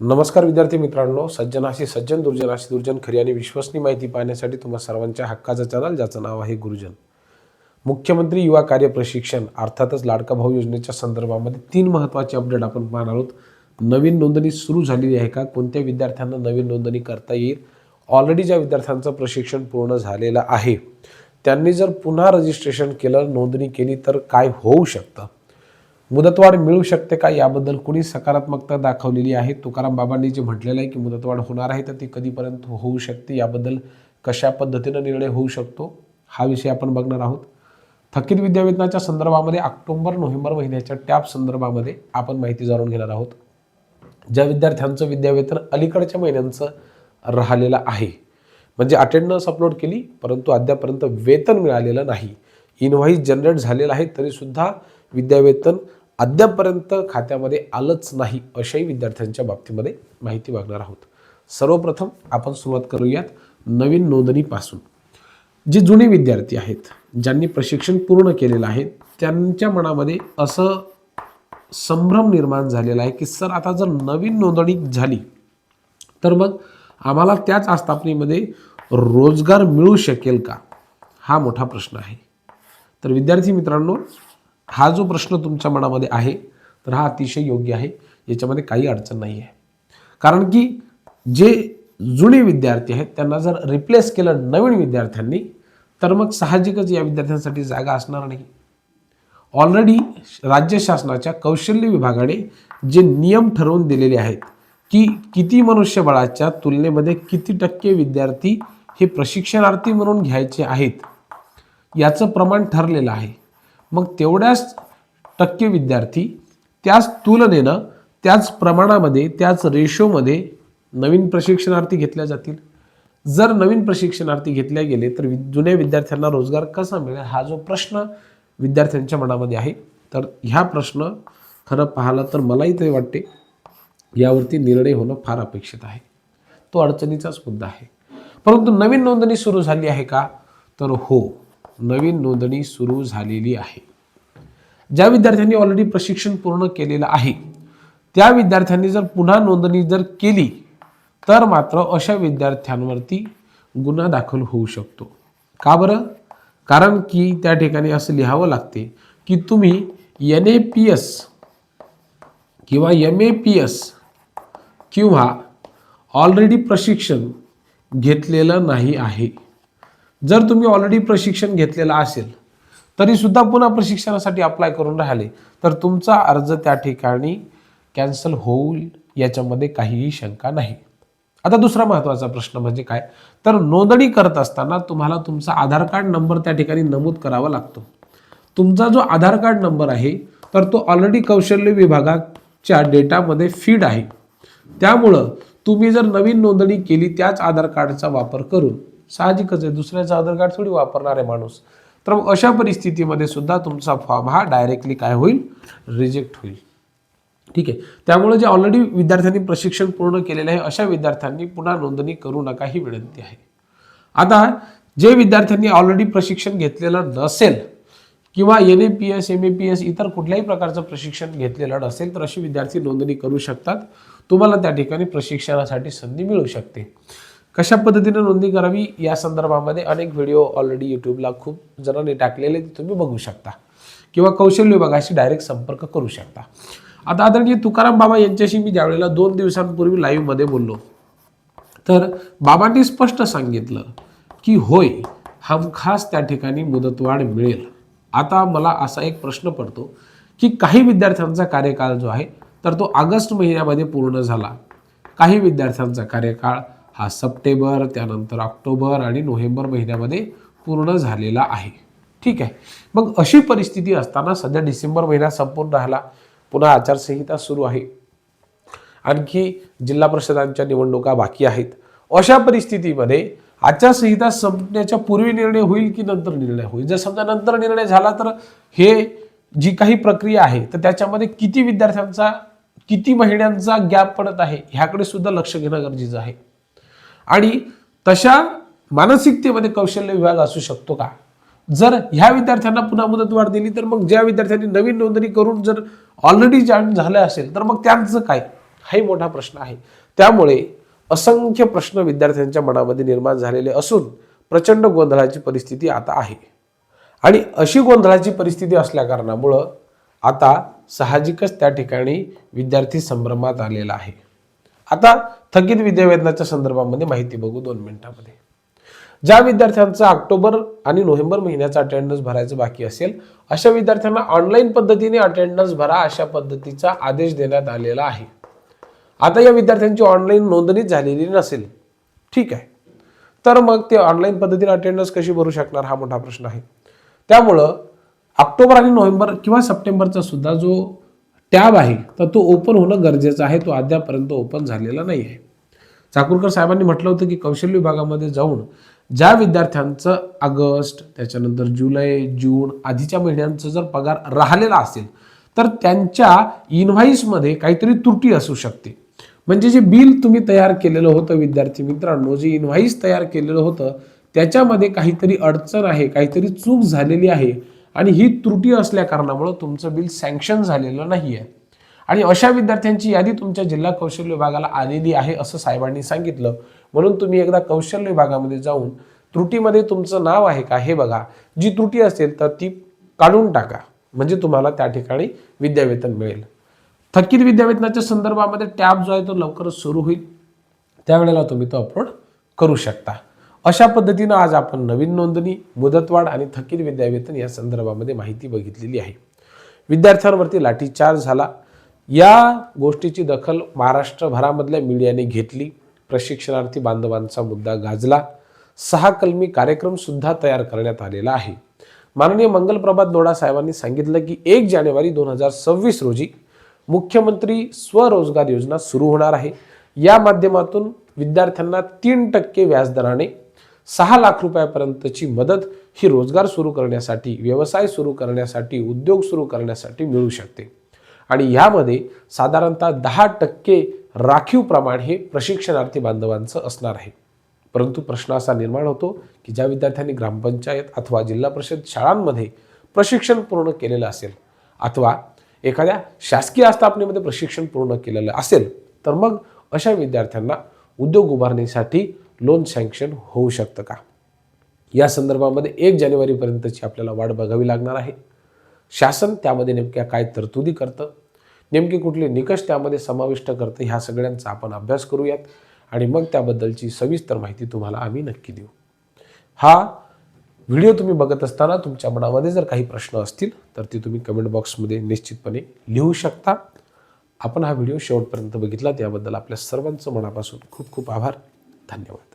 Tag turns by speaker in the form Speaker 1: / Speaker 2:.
Speaker 1: नमस्कार विद्यार्थी मित्रांनो. सज्जनाशी सज्जन दुर्जनाशी दुर्जन खरी आणि विश्वसनीय माहिती पाहण्यासाठी तुम्हा सर्वांच्या हक्काचा चॅनल ज्याचं नाव आहे गुरुजन. मुख्यमंत्री युवा कार्य प्रशिक्षण अर्थातच लाडका भाऊ योजनेच्या संदर्भामध्ये तीन महत्त्वाचे अपडेट आपण पाहणार आहोत. नवीन नोंदणी सुरू झालेली आहे का? कोणत्या विद्यार्थ्यांना नवीन नोंदणी करता येईल? ऑलरेडी ज्या विद्यार्थ्यांचं प्रशिक्षण पूर्ण झालेलं आहे त्यांनी जर पुन्हा रजिस्ट्रेशन केलं नोंदणी केली तर काय होऊ शकतं? मुदतवाढ मिळू शकते का याबद्दल कुणी सकारात्मकता दाखवलेली आहे? तुकाराम बाबांनी जे म्हटलेलं आहे की मुदतवाढ होणार आहे तर ती कधीपर्यंत होऊ शकते याबद्दल कशा पद्धतीनं निर्णय होऊ शकतो हा विषय आपण बघणार आहोत. थकीत विद्यावेतनाच्या संदर्भामध्ये ऑक्टोबर नोव्हेंबर महिन्याच्या टॅप संदर्भामध्ये आपण माहिती जाणून घेणार आहोत. ज्या विद्यार्थ्यांचं विद्यावेतन अलीकडच्या महिन्यांचं राहिलेलं आहे म्हणजे अटेंडन्स अपलोड केली परंतु अद्यापर्यंत वेतन मिळालेलं नाही. इनव्हाईस जनरेट झालेलं आहे तरीसुद्धा विद्यावेतन अद्यापर्यंत खात्यामध्ये आलंच नाही अशाही विद्यार्थ्यांच्या बाबतीमध्ये माहिती मागणार आहोत. सर्वप्रथम आपण सुरुवात करूयात नवीन नोंदणीपासून. जे जुने विद्यार्थी आहेत ज्यांनी प्रशिक्षण पूर्ण केलेलं आहे त्यांच्या मनामध्ये असं संभ्रम निर्माण झालेला आहे की सर आता जर नवीन नोंदणी झाली तर मग आम्हाला त्याच आस्थापनेमध्ये रोजगार मिळू शकेल का? हा मोठा प्रश्न आहे. तर विद्यार्थी मित्रांनो हा जो प्रश्न तुमच्या मनामध्ये आहे तर हा अतिशय योग्य आहे. याच्यामध्ये काही अडचण नाही आहे. कारण की जे जुने विद्यार्थी आहेत त्यांना जर रिप्लेस केलं नवीन विद्यार्थ्यांनी तर मग साहजिकच या विद्यार्थ्यांसाठी जागा असणार नाही. ऑलरेडी राज्य शासनाच्या कौशल्य विभागाने जे नियम ठरवून दिलेले आहेत की किती मनुष्यबळाच्या तुलनेमध्ये किती टक्के विद्यार्थी हे प्रशिक्षणार्थी म्हणून घ्यायचे आहेत याचं प्रमाण ठरलेलं आहे. मग तेवढ्याच टक्के विद्यार्थी त्याच तुलनेनं त्याच प्रमाणामध्ये त्याच रेशोमध्ये नवीन प्रशिक्षणार्थी घेतल्या जातील. जर नवीन प्रशिक्षणार्थी घेतल्या गेले तर वि जुन्या विद्यार्थ्यांना रोजगार कसा मिळेल हा जो प्रश्न विद्यार्थ्यांच्या मनामध्ये आहे. तर ह्या प्रश्न खरं पाहिलं तर मलाही ते वाटते यावरती निर्णय होणं फार अपेक्षित आहे. तो अडचणीचाच मुद्दा आहे. परंतु नवीन नोंदणी सुरू झाली आहे का? तर हो. नवीन नोंदणी सुरू झालेली आहे. ज्या विद्यार्थ्यांनी ऑलरेडी प्रशिक्षण पूर्ण केलेलं आहे त्या विद्यार्थ्यांनी जर पुन्हा नोंदणी जर केली तर मात्र अशा विद्यार्थ्यांवरती गुन्हा दाखल होऊ शकतो. का बरं? कारण की त्या ठिकाणी असं लिहावं लागते की तुम्ही एन ए पी एस किंवा एम ए पी एस किंवा ऑलरेडी प्रशिक्षण घेतलेलं नाही आहे. जर तुम्ही ऑलरेडी प्रशिक्षण घेतलेलं असेल तरीसुद्धा पुन्हा प्रशिक्षणासाठी अप्लाय करून राहिले तर तुमचा अर्ज त्या ठिकाणी कॅन्सल होईल याच्यामध्ये काहीही शंका नाही. आता दुसरा महत्त्वाचा प्रश्न म्हणजे काय? तर नोंदणी करत असताना तुम्हाला तुमचा आधार कार्ड नंबर त्या ठिकाणी नमूद करावा लागतो. तुमचा जो आधार कार्ड नंबर आहे तर तो ऑलरेडी कौशल्य विभागाच्या डेटामध्ये फीड आहे. त्यामुळं तुम्ही जर नवीन नोंदणी केली त्याच आधार कार्डचा वापर करून साहजिकच आहे. दुसऱ्याचा आधार कार्ड थोडी वापरणार आहे माणूस. तर अशा परिस्थितीमध्ये सुद्धा तुमचा फॉर्म हा डायरेक्टली काय होईल? रिजेक्ट होईल. ठीक आहे. त्यामुळे जे ऑलरेडी विद्यार्थ्यांनी प्रशिक्षण पूर्ण केलेलं आहे अशा विद्यार्थ्यांनी पुन्हा नोंदणी करू नका ही विनंती आहे. आता जे विद्यार्थ्यांनी ऑलरेडी प्रशिक्षण घेतलेलं नसेल किंवा N A P S M A P S इतर कुठल्याही प्रकारचं प्रशिक्षण घेतलेलं नसेल तर असे विद्यार्थी नोंदणी करू शकतात. तुम्हाला त्या ठिकाणी प्रशिक्षणासाठी संधी मिळू शकते. कशा पद्धतीने नोंदणी करावी या संदर्भामध्ये अनेक व्हिडिओ ऑलरेडी यूट्यूबला खूप जणांनी टाकलेले ते तुम्ही बघू शकता. किंवा कौशल्य विभागाशी डायरेक्ट संपर्क करू शकता. आता आदरणीय तुकाराम बाबा यांच्याशी मी ज्यावेळेला दोन दिवसांपूर्वी लाईव्हमध्ये बोललो तर बाबांनी स्पष्ट सांगितलं की होय हमखास त्या ठिकाणी मुदतवाढ मिळेल. आता मला असा एक प्रश्न पडतो की काही विद्यार्थ्यांचा कार्यकाळ जो आहे तर तो ऑगस्ट महिन्यामध्ये पूर्ण झाला. काही विद्यार्थ्यांचा कार्यकाळ हा सप्टेंबर त्यानंतर ऑक्टोबर आणि नोव्हेंबर महिन्यामध्ये पूर्ण झालेला आहे. ठीक आहे. मग अशी परिस्थिती असताना सध्या डिसेंबर महिना संपूर्ण राहिला. पुन्हा आचारसंहिता सुरू आहे. आणखी जिल्हा परिषदांच्या निवडणुका बाकी आहेत. अशा परिस्थितीमध्ये आचारसंहिता संपण्याच्या पूर्वी निर्णय होईल की नंतर निर्णय होईल? जर समजा नंतर निर्णय झाला तर हे जी काही प्रक्रिया आहे तर त्याच्यामध्ये किती विद्यार्थ्यांचा किती महिन्यांचा गॅप पडत आहे ह्याकडे सुद्धा लक्ष घेणं गरजेचं आहे. आणि तशा मानसिकतेमध्ये कौशल्य विभाग असू शकतो का? जर ह्या विद्यार्थ्यांना पुन्हा मुदतवाढ दिली तर मग ज्या विद्यार्थ्यांनी नवीन नोंदणी करून जर ऑलरेडी जॉईन झालं असेल तर मग त्यांचं काय? हाही मोठा प्रश्न आहे. त्यामुळे असंख्य प्रश्न विद्यार्थ्यांच्या मनामध्ये निर्माण झालेले असून प्रचंड गोंधळाची परिस्थिती आता आहे. आणि अशी गोंधळाची परिस्थिती असल्याकारणामुळं आता साहजिकच त्या ठिकाणी विद्यार्थी संभ्रमात आलेला आहे. आता थकीत विद्यावेतनाच्या संदर्भामध्ये माहिती बघू दोन मिनिटांमध्ये. ज्या विद्यार्थ्यांचा ऑक्टोबर आणि नोव्हेंबर महिन्याचा अटेंडन्स भरायचं बाकी असेल अशा विद्यार्थ्यांना ऑनलाईन पद्धतीने अटेंडन्स भरा अशा पद्धतीचा आदेश देण्यात आलेला आहे. आता या विद्यार्थ्यांची ऑनलाईन नोंदणीच झालेली नसेल. ठीक आहे. तर मग ते ऑनलाईन पद्धतीने अटेंडन्स कशी भरू शकणार हा मोठा प्रश्न आहे. त्यामुळं ऑक्टोबर आणि नोव्हेंबर किंवा सप्टेंबरचा सुद्धा जो टॅब आहे. तर तो ओपन होणं गरजेचं आहे. तो अद्यापर्यंत ओपन झालेला नाही आहे. चाकूरकर साहेबांनी म्हटलं होतं की कौशल्य विभागामध्ये जाऊन ज्या विद्यार्थ्यांचं ऑगस्ट त्याच्यानंतर जुलै जून आधीच्या महिन्यांचं जर पगार राहिलेला असेल तर त्यांच्या इन्व्हाईसमध्ये काहीतरी त्रुटी असू शकते. म्हणजे जे बिल तुम्ही तयार केलेलं होतं विद्यार्थी मित्रांनो जे इन्व्हाईस तयार केलेलं होतं त्याच्यामध्ये काहीतरी अडचण आहे काहीतरी चूक झालेली आहे. आणि ही त्रुटी असल्या कारणामुळं तुमचं बिल सँक्शन झालेलं नाही आहे आणि अशा विद्यार्थ्यांची यादी तुमच्या जिल्हा कौशल्य विभागाला आलेली आहे असं साहेबांनी सांगितलं. म्हणून तुम्ही एकदा कौशल्य विभागामध्ये जाऊन त्रुटीमध्ये तुमचं नाव आहे का हे बघा. जी त्रुटी असेल तर ती काढून टाका. म्हणजे तुम्हाला त्या ठिकाणी विद्यावेतन मिळेल. थकीत विद्यावेतनाच्या संदर्भामध्ये टॅब जो आहे तो लवकरच सुरू होईल. त्यावेळेला तुम्ही तो अपलोड करू शकता. अशा पद्धतीनं आज आपण नवीन नोंदणी मुदतवाढ आणि थकीत विद्यावेतन या संदर्भामध्ये माहिती बघितलेली आहे. विद्यार्थ्यांवरती लाठीचार्ज झाला. या गोष्टीची दखल महाराष्ट्रभरामधल्या मीडियाने घेतली. प्रशिक्षणार्थी बांधवांचा मुद्दा गाजला. सहा कलमी कार्यक्रमसुद्धा तयार करण्यात आलेला आहे. माननीय मंगलप्रभात दोडा साहेबांनी सांगितलं की एक जानेवारी दोन हजार सव्वीस रोजी मुख्यमंत्री स्वरोजगार योजना सुरू होणार आहे. या माध्यमातून विद्यार्थ्यांना तीन टक्के व्याजदराने सहा लाख रुपयापर्यंतची मदत ही रोजगार सुरू करण्यासाठी व्यवसाय सुरू करण्यासाठी उद्योग सुरू करण्यासाठी मिळू शकते. आणि यामध्ये साधारणतः दहा टक्के राखीव प्रमाण हे प्रशिक्षणार्थी बांधवांचं असणार आहे. परंतु प्रश्न असा निर्माण होतो की ज्या विद्यार्थ्यांनी ग्रामपंचायत अथवा जिल्हा परिषद शाळांमध्ये प्रशिक्षण पूर्ण केलेलं असेल अथवा एखाद्या शासकीय आस्थापनेमध्ये प्रशिक्षण पूर्ण केलेलं असेल तर मग अशा विद्यार्थ्यांना उद्योग उभारणीसाठी लोन सँक्शन होऊ शकतं का? या संदर्भामध्ये एक जानेवारीपर्यंतची आपल्याला वाट बघावी लागणार आहे. शासन त्यामध्ये नेमक्या काय तरतुदी करतं? नेमके कुठले निकष त्यामध्ये समाविष्ट करतं? ह्या सगळ्यांचा आपण अभ्यास करूयात आणि मग त्याबद्दलची सविस्तर माहिती तुम्हाला आम्ही नक्की देऊ. हा व्हिडिओ तुम्ही बघत असताना तुमच्या मनामध्ये जर काही प्रश्न असतील तर ते तुम्ही कमेंट बॉक्समध्ये निश्चितपणे लिहू शकता. आपण हा व्हिडिओ शेवटपर्यंत बघितला त्याबद्दल आपल्या सर्वांचं मनापासून खूप खूप आभार. धन्यवाद.